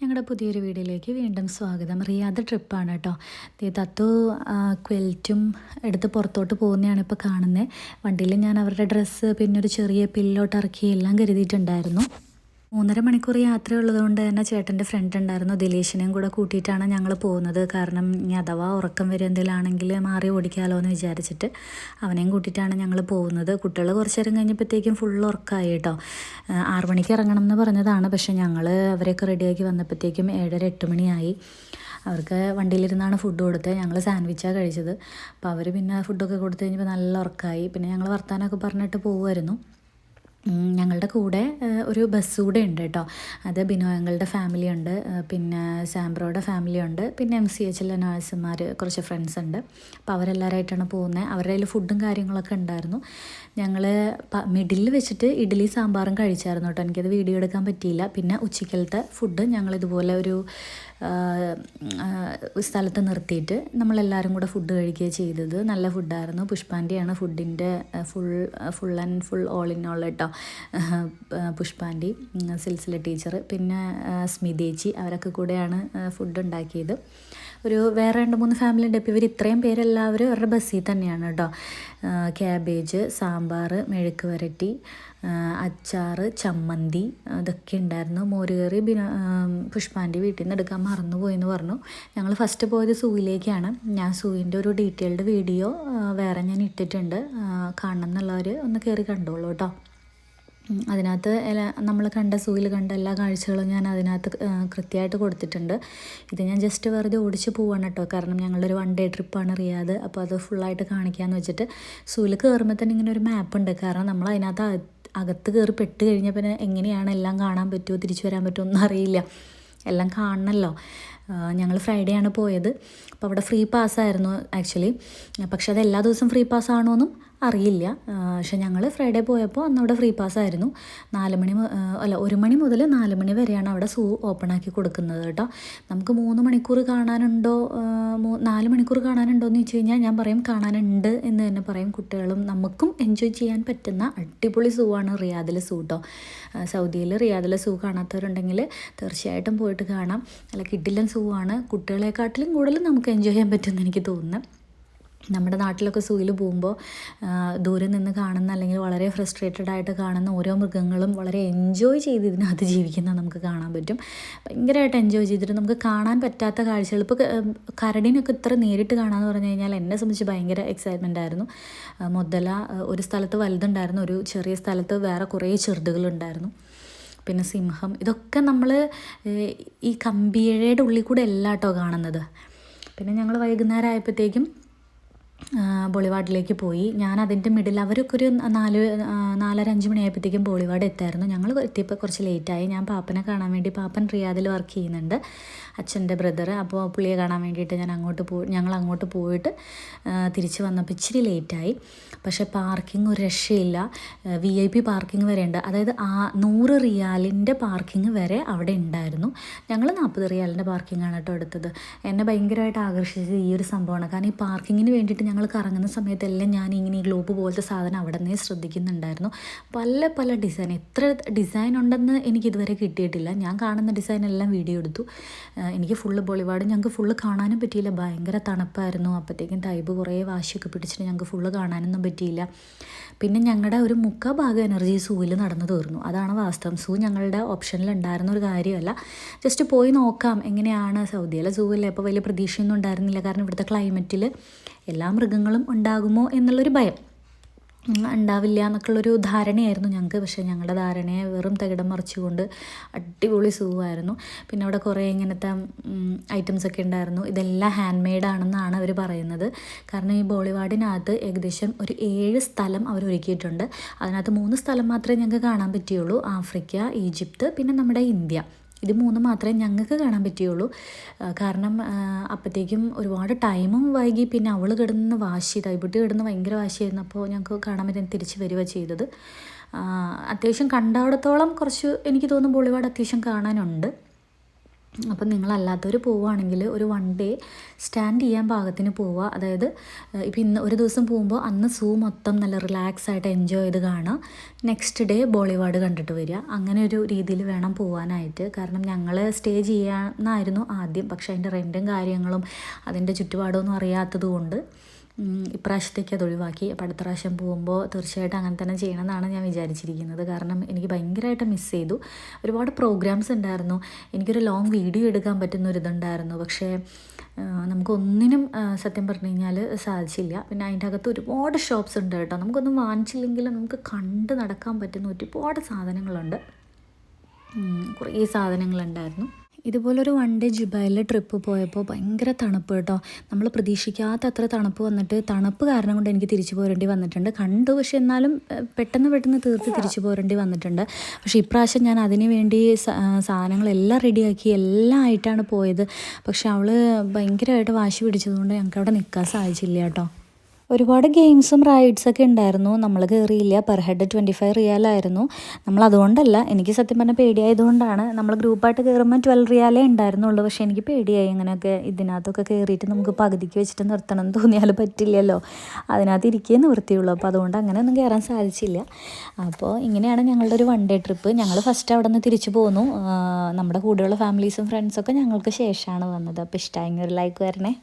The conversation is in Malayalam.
ഞങ്ങളുടെ പുതിയൊരു വീഡിയോയിലേക്ക് വീണ്ടും സ്വാഗതം. റിയാദ് ട്രിപ്പാണ് കേട്ടോ. തത്തു ക്വെൽറ്റും എടുത്ത് പുറത്തോട്ട് പോകുന്നതാണ് ഇപ്പോൾ കാണുന്നത് വണ്ടിയിൽ ഞാൻ അവരുടെ ഡ്രസ്സ് പിന്നെ ഒരു ചെറിയ പില്ലോട്ട് ഇറക്കി എല്ലാം കരുതിയിട്ടുണ്ടായിരുന്നു. മൂന്നര മണിക്കൂർ യാത്ര ഉള്ളതുകൊണ്ട് തന്നെ ചേട്ടന്റെ ഫ്രണ്ട് ഉണ്ടായിരുന്നു. ദിലീഷിനെയും കൂടെ കൂട്ടിയിട്ടാണ് ഞങ്ങൾ പോകുന്നത്. കാരണം അഥവാ ഉറക്കം വരും എന്തെങ്കിലാണെങ്കിൽ മാറി ഓടിക്കാമല്ലോ എന്ന് വിചാരിച്ചിട്ട് അവനെയും കൂട്ടിയിട്ടാണ് ഞങ്ങൾ പോകുന്നത്. കുട്ടികൾ കുറച്ച് നേരം കഴിഞ്ഞപ്പോഴത്തേക്കും ഫുൾ ഉറക്കമായി കേട്ടോ. ആറു മണിക്ക് ഇറങ്ങണം എന്ന് പറഞ്ഞതാണ്. പക്ഷേ ഞങ്ങൾ അവരെയൊക്കെ റെഡിയാക്കി വന്നപ്പോഴത്തേക്കും ഏഴര എട്ട് മണിയായി. അവർക്ക് വണ്ടിയിലിരുന്നാണ് ഫുഡ് കൊടുത്തത്. ഞങ്ങൾ സാൻഡ്വിച്ചാണ് കഴിച്ചത്. അപ്പോൾ അവർ പിന്നെ ഫുഡൊക്കെ കൊടുത്തു കഴിഞ്ഞപ്പോൾ നല്ല ഉറക്കമായി പിന്നെ ഞങ്ങൾ വർത്താനമൊക്കെ പറഞ്ഞിട്ട് പോകുമായിരുന്നു ഞങ്ങളുടെ കൂടെ ഒരു ബസ് കൂടെ ഉണ്ട് കേട്ടോ. അത് ബിനോയങ്ങളുടെ ഫാമിലി ഉണ്ട് പിന്നെ സാംബ്രോയുടെ ഫാമിലി ഉണ്ട് പിന്നെ എം സി എച്ചിലെ നേഴ്സുമാർ കുറച്ച് ഫ്രണ്ട്സ് ഉണ്ട്. അപ്പോൾ അവരെല്ലാവരായിട്ടാണ് പോകുന്നത് അവരുടെ കയ്യിൽ ഫുഡും കാര്യങ്ങളൊക്കെ ഉണ്ടായിരുന്നു. ഞങ്ങൾ മിഡിൽ വെച്ചിട്ട് ഇഡ്ഡലി സാമ്പാറും കഴിച്ചായിരുന്നു കേട്ടോ. എനിക്കത് വീഡിയോ എടുക്കാൻ പറ്റിയില്ല. പിന്നെ ഉച്ചക്കലത്തെ ഫുഡ് ഞങ്ങൾ ഇതുപോലെ ഒരു സ്ഥലത്ത് നിർത്തിയിട്ട് നമ്മളെല്ലാവരും കൂടെ ഫുഡ് കഴിക്കുക ചെയ്തത്. നല്ല ഫുഡായിരുന്നു പുഷ്പാന്റെയാണ് ഫുഡിന്റെ full full and full all in all കേട്ടോ. പുഷ്പാന്റി സിൽസില ടീച്ചർ പിന്നെ സ്മിതേച്ചി അവരൊക്കെ കൂടെയാണ് ഫുഡ് ഉണ്ടാക്കിയത്. ഒരു വേറെ രണ്ട് മൂന്ന് ഫാമിലി ഉണ്ട്. ഇപ്പോൾ ഇവർ ഇത്രയും പേരെല്ലാവരും അവരുടെ ബസ്സിൽ തന്നെയാണ് കേട്ടോ ക്യാബേജ് സാമ്പാർ മെഴുക്ക് വരട്ടി അച്ചാർ ചമ്മന്തി ഇതൊക്കെ ഉണ്ടായിരുന്നു. മോരുകറി ബിന പുഷ്പാന്റെ വീട്ടിൽ നിന്ന് എടുക്കാൻ മറന്നുപോയി എന്ന് പറഞ്ഞു. ഞങ്ങൾ ഫസ്റ്റ് പോയത് സൂയിലേക്കാണ്. ഞാൻ സൂവിന്റെ ഒരു ഡീറ്റെയിൽഡ് വീഡിയോ വേറെ ഞാൻ ഇട്ടിട്ടുണ്ട്. കാണണം എന്നുള്ളവർ ഒന്ന് കയറി കണ്ടോളൂ കേട്ടോ അതിനകത്ത് നമ്മൾ കണ്ട സൂയിൽ കണ്ട എല്ലാ കാഴ്ചകളും ഞാൻ അതിനകത്ത് കൃത്യമായിട്ട് കൊടുത്തിട്ടുണ്ട്. ഇത് ഞാൻ ജസ്റ്റ് വെറുതെ ഓടിച്ച് പോവാണ് കേട്ടോ കാരണം ഞങ്ങളൊരു വൺ ഡേ ട്രിപ്പാണ് റിയാദ്. അപ്പോൾ അത് ഫുള്ളായിട്ട് കാണിക്കാമെന്ന് വെച്ചിട്ട് സൂയിൽ കയറുമ്പോൾ തന്നെ ഇങ്ങനെ ഒരു മാപ്പ് ഉണ്ട്. കാരണം നമ്മൾ അതിനകത്ത് അക- അകത്ത് കയറി പെട്ട് കഴിഞ്ഞാൽ പിന്നെ എങ്ങനെയാണ് എല്ലാം കാണാൻ പറ്റുമോ തിരിച്ചു വരാൻ പറ്റുമോ ഒന്നും അറിയില്ല. എല്ലാം കാണണമല്ലോ ഞങ്ങൾ ഫ്രൈഡേ ആണ് പോയത്. അപ്പോൾ അവിടെ ഫ്രീ പാസ്സായിരുന്നു ആക്ച്വലി പക്ഷെ അത് എല്ലാ ദിവസവും ഫ്രീ പാസ് ആണോ എന്നും അറിയില്ല. പക്ഷെ ഞങ്ങൾ ഫ്രൈഡേ പോയപ്പോൾ അന്ന് അവിടെ ഫ്രീ പാസ് ആയിരുന്നു. നാല് മണി അല്ല ഒരു മണി മുതൽ നാല് മണി വരെയാണ് അവിടെ സൂ ഓപ്പൺ ആക്കി കൊടുക്കുന്നത് കേട്ടോ. നമുക്ക് മൂന്ന് മണിക്കൂർ കാണാനുണ്ടോ? നാല് മണിക്കൂർ കാണാനുണ്ടോ എന്ന് ചോദിച്ചു കഴിഞ്ഞാൽ ഞാൻ പറയും കാണാനുണ്ട് എന്ന് തന്നെ പറയും കുട്ടികളും. നമുക്കും എൻജോയ് ചെയ്യാൻ പറ്റുന്ന അടിപൊളി സൂ ആണ് റിയാദിലെ സൂ കേട്ടോ സൗദിയിൽ റിയാദിലെ സൂ കാണാത്തവരുണ്ടെങ്കിൽ തീർച്ചയായിട്ടും പോയിട്ട് കാണാം. അല്ല കിഡിലൻ സൂ ആണ്. കുട്ടികളെക്കാട്ടിലും കൂടുതൽ നമുക്ക് എൻജോയ് ചെയ്യാൻ പറ്റുമെന്ന് എനിക്ക് തോന്നുന്നു. നമ്മുടെ നാട്ടിലൊക്കെ സൂയിൽ പോകുമ്പോൾ ദൂരെ നിന്ന് കാണുന്ന അല്ലെങ്കിൽ വളരെ ഫ്രസ്ട്രേറ്റഡ് ആയിട്ട് കാണുന്ന ഓരോ മൃഗങ്ങളും വളരെ എൻജോയ് ചെയ്ത് ഇതിനകത്ത് ജീവിക്കുന്ന നമുക്ക് കാണാൻ പറ്റും. ഭയങ്കരമായിട്ട് എൻജോയ് ചെയ്തിട്ട് നമുക്ക് കാണാൻ പറ്റാത്ത കാഴ്ചകൾ. ഇപ്പോൾ കരടിനൊക്കെ ഇത്ര നേരിട്ട് കാണാമെന്ന് പറഞ്ഞു കഴിഞ്ഞാൽ എന്നെ സംബന്ധിച്ച് ഭയങ്കര എക്സൈറ്റ്മെന്റ് ആയിരുന്നു. മുതല ഒരു സ്ഥലത്ത് വലുതുണ്ടായിരുന്നു ഒരു ചെറിയ സ്ഥലത്ത് വേറെ കുറേ ചെറുതുകളുണ്ടായിരുന്നു. പിന്നെ സിംഹം ഇതൊക്കെ നമ്മൾ ഈ കമ്പിയഴയുടെ ഉള്ളിൽ കൂടെ അല്ല കേട്ടോ കാണുന്നത്. പിന്നെ ഞങ്ങൾ വൈകുന്നേരം ആയപ്പോഴത്തേക്കും ആ, ബോളിവാഡിലേക്ക് പോയി. ഞാൻ അതിന്റെ മിഡിൽ അവരൊക്കെ ഒരു നാല് നാലര അഞ്ച് മണിയായപ്പോഴത്തേക്കും ബോളിവാഡ് എത്തായിരുന്നു. ഞങ്ങൾ എത്തിയപ്പോൾ കുറച്ച് ലേറ്റായി ഞാൻ പാപ്പനെ കാണാൻ വേണ്ടി പാപ്പൻ റിയാദിൽ വർക്ക് ചെയ്യുന്നുണ്ട്. അച്ഛന്റെ ബ്രദർ അപ്പോൾ പുള്ളിയെ കാണാൻ വേണ്ടിയിട്ട് ഞാൻ അങ്ങോട്ട് പോയി ഞങ്ങൾ അങ്ങോട്ട് പോയിട്ട് തിരിച്ച് വന്നപ്പോൾ ഇച്ചിരി ലേറ്റായി പക്ഷേ പാർക്കിംഗ് ഒരു രക്ഷയില്ല. വി ഐ പി പാർക്കിംഗ് വരെ ഉണ്ട്. അതായത് ആ നൂറ് റിയാലിന്റെ പാർക്കിംഗ് വരെ അവിടെ ഉണ്ടായിരുന്നു. ഞങ്ങൾ നാൽപ്പത് റിയാലിന്റെ പാർക്കിംഗ് ആണ് കേട്ടോ എടുത്തത്. എന്നെ ഭയങ്കരമായിട്ട് ആകർഷിച്ചത് ഈ ഒരു സംഭവമാണ്. കാരണം ഈ പാർക്കിങ്ങിന് വേണ്ടിയിട്ട് ഞങ്ങൾ കറങ്ങുന്ന സമയത്തെല്ലാം ഞാൻ ഇങ്ങനെ ഈ ഗ്ലോബ് പോലത്തെ സാധനം അവിടെ നിന്നേ ശ്രദ്ധിക്കുന്നുണ്ടായിരുന്നു. പല പല ഡിസൈൻ എത്ര ഡിസൈൻ ഉണ്ടെന്ന് എനിക്ക് ഇതുവരെ കിട്ടിയിട്ടില്ല. ഞാൻ കാണുന്ന ഡിസൈൻ എല്ലാം വീഡിയോ എടുത്തു. എനിക്ക് ഫുള്ള് ബോളിവാട് ഞങ്ങൾക്ക് ഫുള്ള് കാണാനും പറ്റിയില്ല. ഭയങ്കര തണുപ്പായിരുന്നു. അപ്പോഴത്തേക്കും ടൈബ് കുറേ വാശിയൊക്കെ പിടിച്ചിട്ട് ഞങ്ങൾക്ക് ഫുള്ള് കാണാനൊന്നും പറ്റിയില്ല. പിന്നെ ഞങ്ങളുടെ ഒരു മുക്കാ ഭാഗം എനർജി സൂവിൽ നടന്നു തീർന്നു. അതാണ് വാസ്തവം. സൂ ഞങ്ങളുടെ ഓപ്ഷനിൽ ഉണ്ടായിരുന്ന ഒരു കാര്യമല്ല. ജസ്റ്റ് പോയി നോക്കാം എങ്ങനെയാണ്? സൗദിയിലെ സൂവല്ലേ അപ്പോൾ വലിയ പ്രതീക്ഷയൊന്നും ഉണ്ടായിരുന്നില്ല. കാരണം ഇവിടുത്തെ ക്ലൈമറ്റിൽ എല്ലാ മൃഗങ്ങളും ഉണ്ടാകുമോ എന്നുള്ളൊരു ഭയം. ഉണ്ടാവില്ല എന്നൊക്കെയുള്ളൊരു ധാരണയായിരുന്നു ഞങ്ങൾക്ക്. പക്ഷേ ഞങ്ങളുടെ ധാരണയെ വെറും തകിടം മറിച്ചുകൊണ്ട് അടിപൊളി സൂ ആയിരുന്നു പിന്നെ അവിടെ കുറേ ഇങ്ങനത്തെ ഐറ്റംസ് ഒക്കെ ഉണ്ടായിരുന്നു. ഇതെല്ലാം ഹാൻഡ് മെയ്ഡ് ആണെന്നാണ് അവർ പറയുന്നത്. കാരണം ഈ ബോളിവാഡിനകത്ത് ഏകദേശം ഒരു ഏഴ് സ്ഥലം അവർ ഒരുക്കിയിട്ടുണ്ട്. അതിനകത്ത് മൂന്ന് സ്ഥലം മാത്രമേ ഞങ്ങൾക്ക് കാണാൻ പറ്റിയുള്ളൂ. ആഫ്രിക്ക ഈജിപ്ത് പിന്നെ നമ്മുടെ ഇന്ത്യ. ഇത് മൂന്ന് മാത്രമേ ഞങ്ങൾക്ക് കാണാൻ പറ്റുകയുള്ളൂ. കാരണം അപ്പോഴത്തേക്കും ഒരുപാട് ടൈമും വൈകി. പിന്നെ അവൾ കിടന്ന് വാശി തൈബുട്ടി കിടന്ന് ഭയങ്കര വാശിയായിരുന്നു. അപ്പോൾ ഞങ്ങൾക്ക് കാണാൻ പറ്റുന്ന തിരിച്ച് വരിക ചെയ്തത്. അത്യാവശ്യം കണ്ടവിടത്തോളം കുറച്ച് എനിക്ക് തോന്നുന്നു ബോളിവുഡ് അത്യാവശ്യം കാണാനുണ്ട്. അപ്പം നിങ്ങളല്ലാത്തവർ പോവുകയാണെങ്കിൽ ഒരു വൺ ഡേ സ്റ്റാൻഡ് ചെയ്യാൻ പാകത്തിന് പോവുക. അതായത് ഇപ്പം ഇന്ന് ഒരു ദിവസം പോകുമ്പോൾ അന്ന് സൂ മൊത്തം നല്ല റിലാക്സ് ആയിട്ട് എൻജോയ് ചെയ്ത് കാണുക. നെക്സ്റ്റ് ഡേ ബോളിവുഡ് കണ്ടിട്ട് വരിക. അങ്ങനെ ഒരു രീതിയിൽ വേണം പോകാനായിട്ട് കാരണം ഞങ്ങൾ സ്റ്റേ ചെയ്യാമെന്നായിരുന്നു ആദ്യം. പക്ഷേ അതിന്റെ റെന്റും കാര്യങ്ങളും അതിന്റെ ചുറ്റുപാടൊന്നും അറിയാത്തത് കൊണ്ട് ഇപ്രാവശ്യത്തേക്ക് അത് ഒഴിവാക്കി. അപ്പോൾ അടുത്ത പ്രാവശ്യം പോകുമ്പോൾ തീർച്ചയായിട്ടും അങ്ങനെ തന്നെ ചെയ്യണമെന്നാണ് ഞാൻ വിചാരിച്ചിരിക്കുന്നത്. കാരണം എനിക്ക് ഭയങ്കരമായിട്ട് മിസ് ചെയ്തു. ഒരുപാട് പ്രോഗ്രാംസ് ഉണ്ടായിരുന്നു. എനിക്കൊരു ലോങ് വീഡിയോ എടുക്കാൻ പറ്റുന്ന ഒരു ഇതുണ്ടായിരുന്നു. പക്ഷേ നമുക്കൊന്നിനും സത്യം പറഞ്ഞു കഴിഞ്ഞാൽ സാധിച്ചില്ല. പിന്നെ അതിന്റെ അകത്ത് ഒരുപാട് ഷോപ്സ് ഉണ്ട് കേട്ടോ. നമുക്കൊന്നും വാങ്ങിച്ചില്ലെങ്കിലും നമുക്ക് കണ്ട് നടക്കാൻ പറ്റുന്ന ഒരുപാട് സാധനങ്ങളുണ്ട്. കുറേ സാധനങ്ങളുണ്ടായിരുന്നു. ഇതുപോലൊരു വൺ ഡേ ജുബൈലിൽ ട്രിപ്പ് പോയപ്പോൾ ഭയങ്കര തണുപ്പ് കേട്ടോ. നമ്മൾ പ്രതീക്ഷിക്കാത്ത അത്ര തണുപ്പ് വന്നിട്ട് തണുപ്പ് കാരണം കൊണ്ട് എനിക്ക് തിരിച്ചു പോരേണ്ടി വന്നിട്ടുണ്ട്. കണ്ടു പക്ഷെ എന്നാലും പെട്ടെന്ന് പെട്ടെന്ന് തീർത്ത് തിരിച്ചു പോരേണ്ടി വന്നിട്ടുണ്ട്. പക്ഷേ ഇപ്രാവശ്യം ഞാൻ അതിന് വേണ്ടി സാധനങ്ങളെല്ലാം റെഡിയാക്കി എല്ലാം ആയിട്ടാണ് പോയത്. പക്ഷെ അവൾ ഭയങ്കരമായിട്ട് വാശി പിടിച്ചതുകൊണ്ട് ഞങ്ങൾക്ക് അവിടെ നിൽക്കാൻ സാധിച്ചില്ല കേട്ടോ. ഒരുപാട് ഗെയിംസും റൈഡ്സൊക്കെ ഉണ്ടായിരുന്നു. നമ്മൾ കയറിയില്ല പെർ ഹെഡ് ട്വന്റി ഫൈവ് റിയാലായിരുന്നു. നമ്മൾ അതുകൊണ്ടല്ല എനിക്ക് സത്യം പറഞ്ഞാൽ പേടിയായതുകൊണ്ടാണ് നമ്മൾ ഗ്രൂപ്പായിട്ട് കയറുമ്പോൾ ട്വൽവ് റിയാലേ ഉണ്ടായിരുന്നുള്ളൂ. പക്ഷേ എനിക്ക് പേടിയായി ഇങ്ങനെയൊക്കെ ഇതിനകത്തൊക്കെ കയറിയിട്ട് നമുക്ക് പകുതിക്ക് വെച്ചിട്ട് നിർത്തണം എന്ന് തോന്നിയാൽ പറ്റില്ലല്ലോ. അതിനകത്ത് ഇരിക്കേ നിവൃത്തിയുള്ളൂ. അപ്പോൾ അതുകൊണ്ട് അങ്ങനെയൊന്നും കയറാൻ സാധിച്ചില്ല. അപ്പോൾ ഇങ്ങനെയാണ് ഞങ്ങളുടെ ഒരു വൺ ഡേ ട്രിപ്പ് ഞങ്ങൾ ഫസ്റ്റ് അവിടെ നിന്ന് തിരിച്ചു പോന്നു. നമ്മുടെ കൂടെയുള്ള ഫാമിലീസും ഫ്രണ്ട്സൊക്കെ ഞങ്ങൾക്ക് ശേഷമാണ് വന്നത്. അപ്പോൾ ഇഷ്ടമായെങ്കിൽ ഒരു ലൈക്ക് വരണേ.